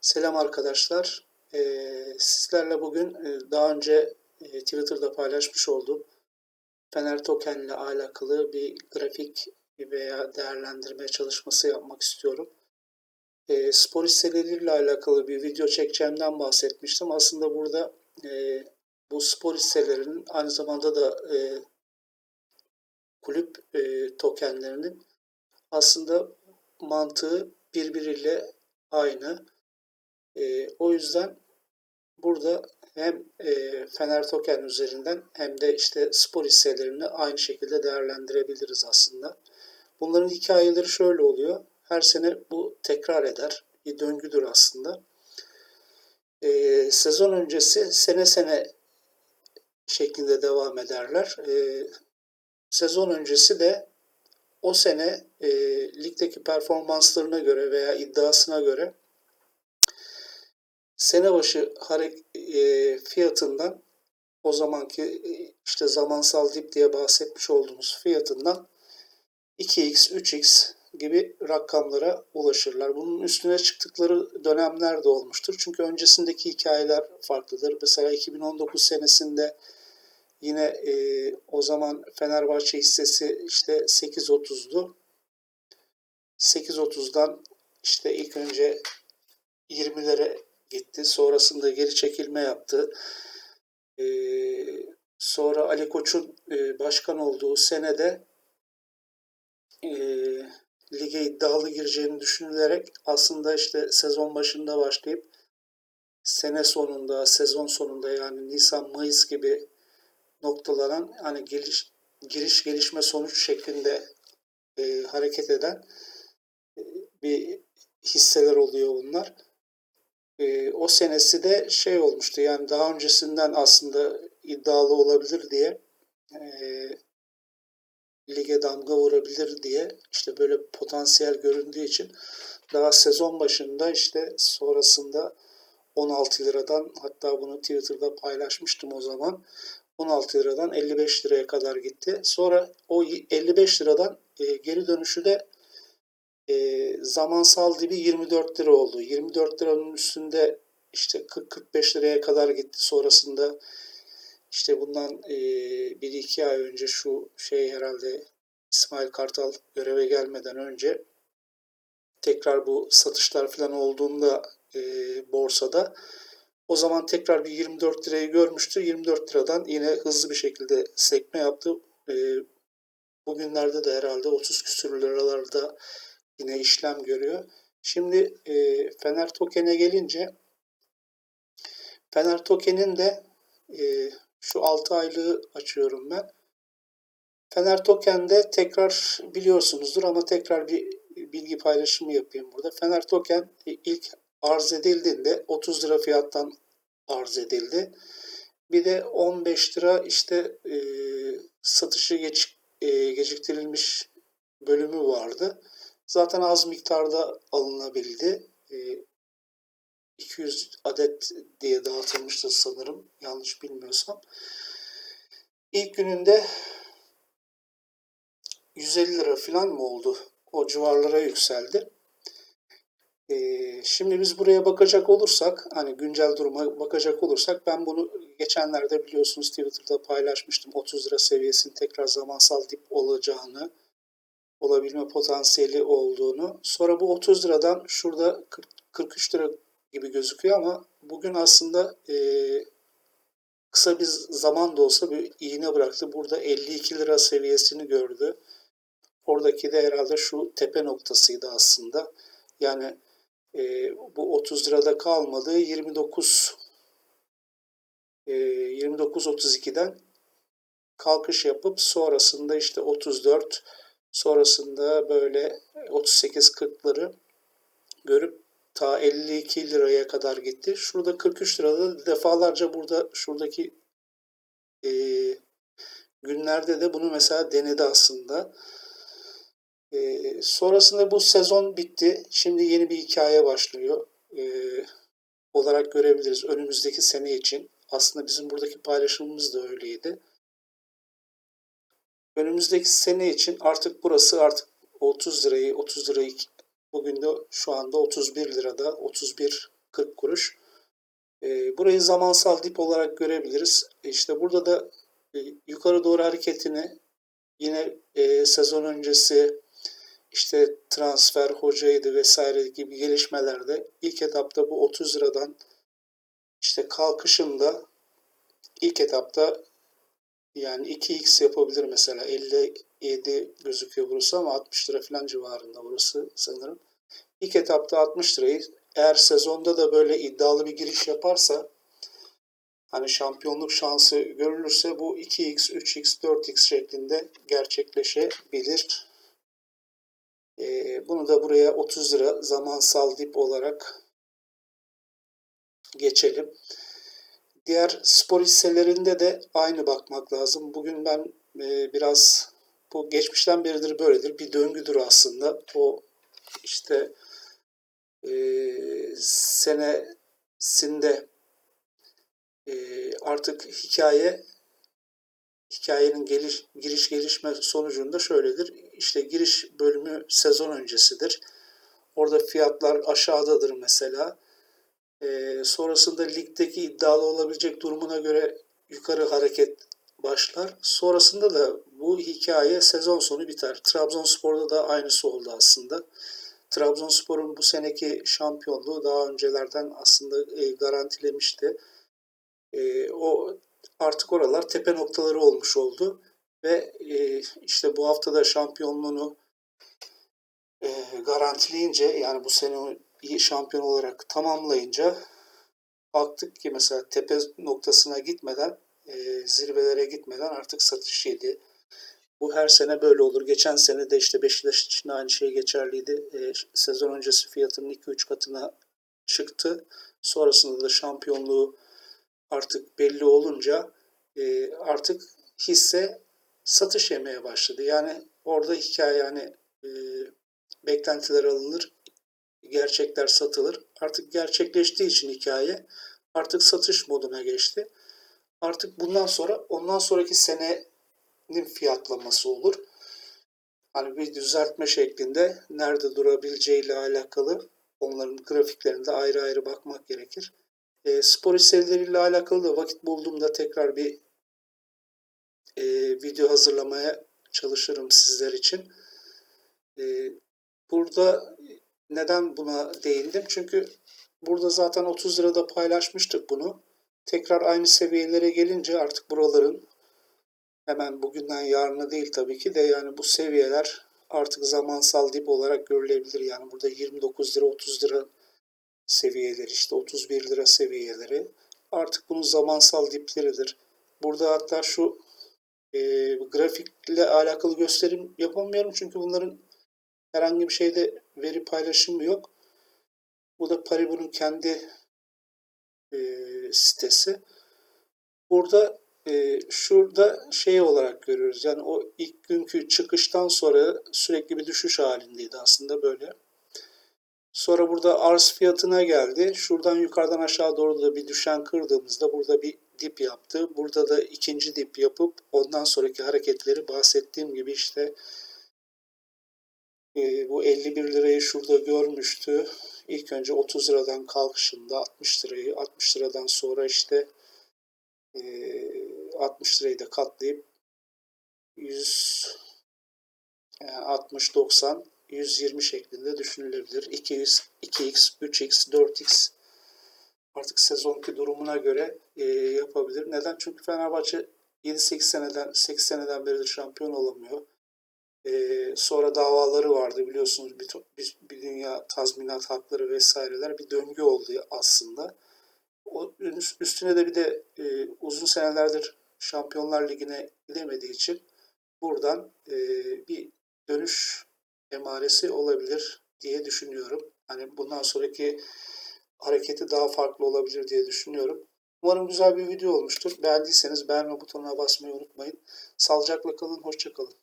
Selam arkadaşlar. Ee, sizlerle bugün e, daha önce e, Twitter'da paylaşmış olduğum Fener Token ile alakalı bir grafik veya değerlendirme çalışması yapmak istiyorum. E, spor hisseleriyle alakalı bir video çekeceğimden bahsetmiştim. Aslında burada e, bu spor hisselerinin aynı zamanda da e, kulüp e, tokenlerinin aslında mantığı birbiriyle aynı. E, o yüzden burada hem e, Fener Token üzerinden hem de işte spor hisselerini aynı şekilde değerlendirebiliriz aslında. Bunların hikayeleri şöyle oluyor. Her sene bu tekrar eder. Bir döngüdür aslında. E, sezon öncesi sene sene şeklinde devam ederler. E, sezon öncesi de o sene e, ligdeki performanslarına göre veya iddiasına göre sene başı e, fiyatından o zamanki e, işte zamansal dip diye bahsetmiş olduğumuz fiyatından 2x, 3x gibi rakamlara ulaşırlar. Bunun üstüne çıktıkları dönemler de olmuştur. Çünkü öncesindeki hikayeler farklıdır. Mesela 2019 senesinde yine e, o zaman Fenerbahçe hissesi işte 8.30'du. 8.30'dan işte ilk önce 20'lere gitti. Sonrasında geri çekilme yaptı. Ee, sonra Ali Koç'un e, başkan olduğu senede e, lige iddialı gireceğini düşünülerek aslında işte sezon başında başlayıp sene sonunda, sezon sonunda yani Nisan, Mayıs gibi noktalanan hani geliş, giriş gelişme sonuç şeklinde e, hareket eden e, bir hisseler oluyor bunlar. E, o senesi de şey olmuştu yani daha öncesinden aslında iddialı olabilir diye e, lige damga vurabilir diye işte böyle potansiyel göründüğü için daha sezon başında işte sonrasında 16 liradan hatta bunu Twitter'da paylaşmıştım o zaman 16 liradan 55 liraya kadar gitti. Sonra o 55 liradan e, geri dönüşü de e, zamansal dibi 24 lira oldu. 24 liranın üstünde işte 40-45 liraya kadar gitti. Sonrasında işte bundan e, 1-2 ay önce şu şey herhalde İsmail Kartal göreve gelmeden önce tekrar bu satışlar falan olduğunda e, borsada o zaman tekrar bir 24 lirayı görmüştü. 24 liradan yine hızlı bir şekilde sekme yaptı. E, bugünlerde de herhalde 30 küsür liralarda yine işlem görüyor. Şimdi e, Fener Token'e gelince Fener Token'in de e, şu 6 aylığı açıyorum ben. Fener Token'de tekrar biliyorsunuzdur ama tekrar bir bilgi paylaşımı yapayım burada. Fener Token ilk arz edildiğinde 30 lira fiyattan arz edildi. Bir de 15 lira işte e, satışı geç, e, geciktirilmiş bölümü vardı. Zaten az miktarda alınabildi. E, 200 adet diye dağıtılmıştı sanırım. Yanlış bilmiyorsam. İlk gününde 150 lira falan mı oldu? O civarlara yükseldi. Ee, şimdi biz buraya bakacak olursak, hani güncel duruma bakacak olursak, ben bunu geçenlerde biliyorsunuz Twitter'da paylaşmıştım. 30 lira seviyesinin tekrar zamansal dip olacağını, olabilme potansiyeli olduğunu. Sonra bu 30 liradan şurada 40, 43 lira gibi gözüküyor ama bugün aslında e, kısa bir zaman da olsa bir iğne bıraktı. Burada 52 lira seviyesini gördü. Oradaki de herhalde şu tepe noktasıydı aslında. Yani e, bu 30 lirada kalmadı. 29 e, 29-32'den kalkış yapıp sonrasında işte 34 sonrasında böyle 38-40'ları görüp ta 52 liraya kadar gitti. Şurada 43 lirada defalarca burada şuradaki e, günlerde de bunu mesela denedi aslında. E, sonrasında bu sezon bitti. Şimdi yeni bir hikaye başlıyor. E, olarak görebiliriz önümüzdeki sene için. Aslında bizim buradaki paylaşımımız da öyleydi. Önümüzdeki sene için artık burası artık 30 lirayı 30 lirayı bugün de şu anda 31 lirada 31 40 kuruş. E, burayı zamansal dip olarak görebiliriz. İşte burada da e, yukarı doğru hareketini yine e, sezon öncesi işte transfer, hocaydı vesaire gibi gelişmelerde ilk etapta bu 30 liradan işte kalkışında ilk etapta yani 2x yapabilir mesela 57 gözüküyor burası ama 60 lira falan civarında burası sanırım. İlk etapta 60 lirayı eğer sezonda da böyle iddialı bir giriş yaparsa hani şampiyonluk şansı görülürse bu 2x, 3x, 4x şeklinde gerçekleşebilir. Ee, bunu da buraya 30 lira zamansal dip olarak geçelim. Diğer spor hisselerinde de aynı bakmak lazım. Bugün ben e, biraz bu geçmişten beridir böyledir. Bir döngüdür aslında. O işte e, senesinde e, artık hikaye hikayenin geliş, giriş gelişme sonucunda şöyledir. İşte giriş bölümü sezon öncesidir. Orada fiyatlar aşağıdadır mesela. E, sonrasında ligdeki iddialı olabilecek durumuna göre yukarı hareket başlar. Sonrasında da bu hikaye sezon sonu biter. Trabzonspor'da da aynısı oldu aslında. Trabzonspor'un bu seneki şampiyonluğu daha öncelerden aslında e, garantilemişti. E, o artık oralar tepe noktaları olmuş oldu ve e, işte bu haftada şampiyonluğunu e, garantileyince yani bu sene iyi şampiyon olarak tamamlayınca baktık ki mesela tepe noktasına gitmeden e, zirvelere gitmeden artık satış yedi. Bu her sene böyle olur. Geçen sene de işte Beşiktaş için aynı şey geçerliydi. E, sezon öncesi fiyatının 2-3 katına çıktı. Sonrasında da şampiyonluğu artık belli olunca e, artık hisse satış yemeye başladı. Yani orada hikaye yani e, beklentiler alınır, gerçekler satılır. Artık gerçekleştiği için hikaye artık satış moduna geçti. Artık bundan sonra ondan sonraki senenin fiyatlaması olur. Hani bir düzeltme şeklinde nerede durabileceğiyle alakalı onların grafiklerinde ayrı ayrı bakmak gerekir. E, spor hisseleriyle alakalı da vakit bulduğumda tekrar bir e, video hazırlamaya çalışırım sizler için. E, burada neden buna değindim? Çünkü burada zaten 30 lirada paylaşmıştık bunu. Tekrar aynı seviyelere gelince artık buraların hemen bugünden yarına değil tabii ki de yani bu seviyeler artık zamansal dip olarak görülebilir. Yani burada 29 lira 30 lira seviyeleri işte 31 lira seviyeleri artık bunun zamansal dipleridir. Burada hatta şu e, grafikle alakalı gösterim yapamıyorum çünkü bunların herhangi bir şeyde veri paylaşımı yok. Bu da Paribu'nun kendi e, sitesi. Burada e, şurada şey olarak görüyoruz. Yani o ilk günkü çıkıştan sonra sürekli bir düşüş halindeydi aslında böyle. Sonra burada arz fiyatına geldi. Şuradan yukarıdan aşağı doğru da bir düşen kırdığımızda burada bir dip yaptı. Burada da ikinci dip yapıp ondan sonraki hareketleri bahsettiğim gibi işte e, bu 51 lirayı şurada görmüştü. İlk önce 30 liradan kalkışında 60 lirayı 60 liradan sonra işte e, 60 lirayı da katlayıp 100 yani 60 90 120 şeklinde düşünülebilir. 2x, 2x, 3x, 4x artık sezonki durumuna göre e, yapabilir. Neden? Çünkü Fenerbahçe 7-8 seneden 8 seneden beridir şampiyon olamıyor. E, sonra davaları vardı biliyorsunuz bir, bir, bir dünya tazminat hakları vesaireler bir döngü oldu aslında. O üstüne de bir de e, uzun senelerdir Şampiyonlar Ligi'ne gidemediği için buradan e, bir dönüş emaresi olabilir diye düşünüyorum. Hani bundan sonraki hareketi daha farklı olabilir diye düşünüyorum. Umarım güzel bir video olmuştur. Beğendiyseniz beğenme butonuna basmayı unutmayın. Sağlıcakla kalın, hoşçakalın.